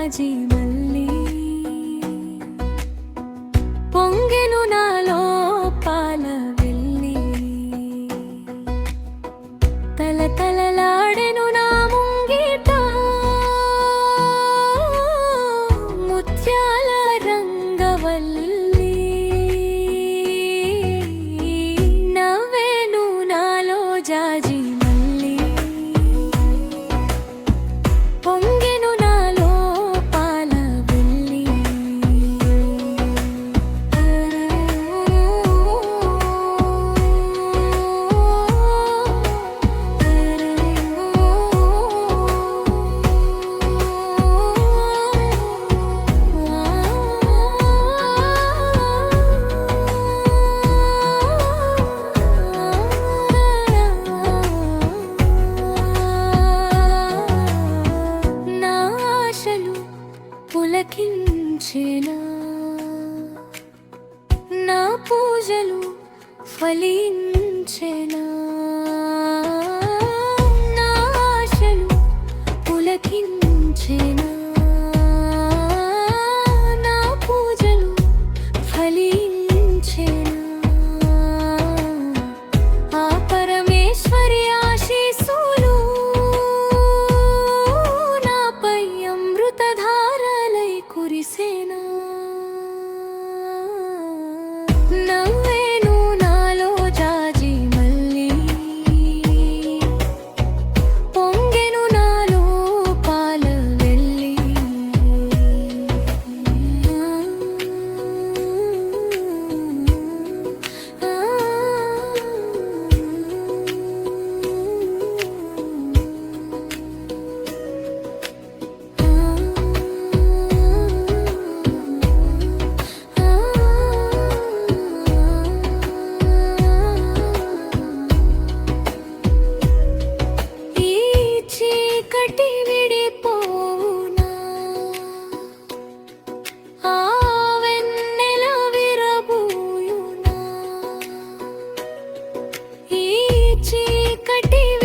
జాజి మళ్ళీ. పొంగెను నాలో పాల వెళ్ళి. తల తలలాడెను నా ముంగిట. ముత్యాల రంగవల్లి. పులకించేనా నా పూజలు ఫలించెనా నా ఆశలు పులకించెనా చీకటి